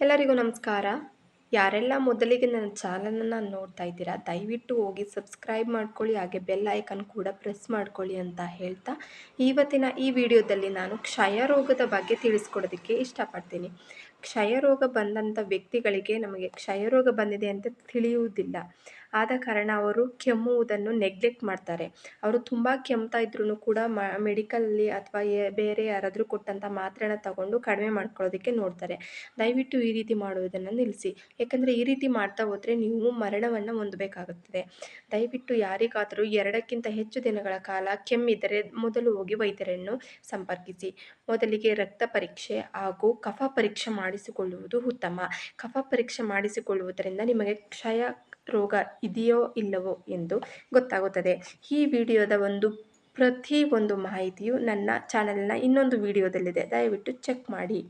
ಎಲ್ಲರಿಗೂ ನಮಸ್ಕಾರ. ಯಾರೆಲ್ಲ ಮೊದಲಿಗೆ ನನ್ನ ಚಾನಲನ್ನು ನೋಡ್ತಾ ಇದ್ದೀರಾ, ದಯವಿಟ್ಟು ಹೋಗಿ ಸಬ್ಸ್ಕ್ರೈಬ್ ಮಾಡ್ಕೊಳ್ಳಿ, ಹಾಗೆ ಬೆಲ್ ಐಕನ್ ಕೂಡ ಪ್ರೆಸ್ ಮಾಡ್ಕೊಳ್ಳಿ ಅಂತ ಹೇಳ್ತಾ ಇವತ್ತಿನ ಈ ವಿಡಿಯೋದಲ್ಲಿ ನಾನು ಕ್ಷಯ ರೋಗದ ಬಗ್ಗೆ ತಿಳಿಸ್ಕೊಡೋದಕ್ಕೆ ಇಷ್ಟಪಡ್ತೀನಿ. ಕ್ಷಯ ರೋಗ ಬಂದಂಥ ವ್ಯಕ್ತಿಗಳಿಗೆ ನಮಗೆ ಕ್ಷಯ ರೋಗ ಬಂದಿದೆ ಅಂತ ತಿಳಿಯುವುದಿಲ್ಲ. ಆದ ಕಾರಣ ಅವರು ಕೆಮ್ಮುವುದನ್ನು ನೆಗ್ಲೆಕ್ಟ್ ಮಾಡ್ತಾರೆ. ಅವರು ತುಂಬ ಕೆಮ್ತಾ ಇದ್ರೂ ಕೂಡ ಮ ಮೆಡಿಕಲಲ್ಲಿ ಅಥವಾ ಬೇರೆ ಯಾರಾದರೂ ಕೊಟ್ಟಂಥ ಮಾತ್ರೆನ ತಗೊಂಡು ಕಡಿಮೆ ಮಾಡ್ಕೊಳ್ಳೋದಕ್ಕೆ ನೋಡ್ತಾರೆ. ದಯವಿಟ್ಟು ಈ ರೀತಿ ಮಾಡುವುದನ್ನು ನಿಲ್ಲಿಸಿ. ಯಾಕಂದರೆ ಈ ರೀತಿ ಮಾಡ್ತಾ ಹೋದರೆ ನೀವು ಮರಣವನ್ನು ಹೊಂದಬೇಕಾಗುತ್ತದೆ. ದಯವಿಟ್ಟು ಯಾರಿಗಾದರೂ ಎರಡಕ್ಕಿಂತ ಹೆಚ್ಚು ದಿನಗಳ ಕಾಲ ಕೆಮ್ಮಿದರೆ ಮೊದಲು ಹೋಗಿ ವೈದ್ಯರನ್ನು ಸಂಪರ್ಕಿಸಿ. ಮೊದಲಿಗೆ ರಕ್ತ ಪರೀಕ್ಷೆ ಹಾಗೂ ಕಫ ಪರೀಕ್ಷೆ ಮಾಡಿಸಿಕೊಳ್ಳುವುದು ಉತ್ತಮ. ಕಫ ಪರೀಕ್ಷೆ ಮಾಡಿಸಿಕೊಳ್ಳುವುದರಿಂದ ನಿಮಗೆ ಕ್ಷಯ ರೋಗ ಇದೆಯೋ ಇಲ್ಲವೋ ಎಂದು ಗೊತ್ತಾಗುತ್ತದೆ. ಈ ವಿಡಿಯೋದ ಒಂದು ಪ್ರತಿ ಒಂದು ಮಾಹಿತಿಯು ನನ್ನ ಚಾನೆಲ್ನ ಇನ್ನೊಂದು ವಿಡಿಯೋದಲ್ಲಿದೆ. ದಯವಿಟ್ಟು ಚೆಕ್ ಮಾಡಿ.